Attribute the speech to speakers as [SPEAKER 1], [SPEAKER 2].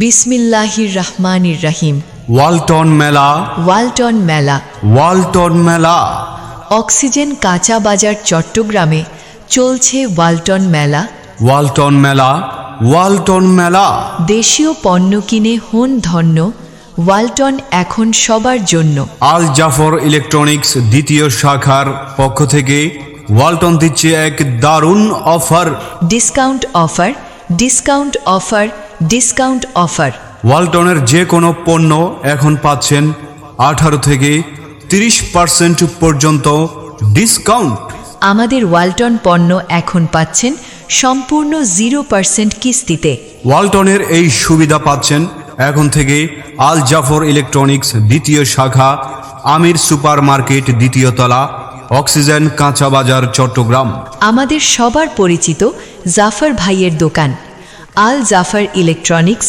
[SPEAKER 1] বিসমিল্লাহির রহমানির রাহিম।
[SPEAKER 2] ওয়ালটন মেলা।
[SPEAKER 1] ওয়ালটন মেলা।
[SPEAKER 2] ওয়ালটন মেলা।
[SPEAKER 1] অক্সিজেন কাঁচা বাজার চট্টগ্রামে চলছে ওয়ালটন মেলা।
[SPEAKER 2] ওয়ালটন মেলা। ওয়ালটন মেলা।
[SPEAKER 1] দেশীয় পণ্য কিনে হন ধন্য ওয়ালটন এখন সবার জন্য।
[SPEAKER 2] আল জাফর ইলেকট্রনিক্স দ্বিতীয় শাখার পক্ষ থেকে ওয়ালটন দিচ্ছে এক দারুণ offer.
[SPEAKER 1] Discount offer discount offer discount offer
[SPEAKER 2] ওয়ালটনের যে কোনো পণ্য এখন পাচ্ছেন আঠারো থেকে তিরিশ পার্সেন্ট পর্যন্ত ডিসকাউন্ট
[SPEAKER 1] আমাদের ওয়ালটন পণ্য এখন পাচ্ছেন সম্পূর্ণ জিরো পার্সেন্ট কিস্তিতে।
[SPEAKER 2] ওয়ালটনের এই সুবিধা পাচ্ছেন এখন থেকে আল জাফর ইলেকট্রনিক্স দ্বিতীয় শাখা আমির সুপার মার্কেট দ্বিতীয় তলা অক্সিজেন কাঁচা বাজার চট্টগ্রাম।
[SPEAKER 1] আমাদের সবার পরিচিত জাফর ভাইয়ের দোকান। আল জাফর ইলেকট্রনিক্স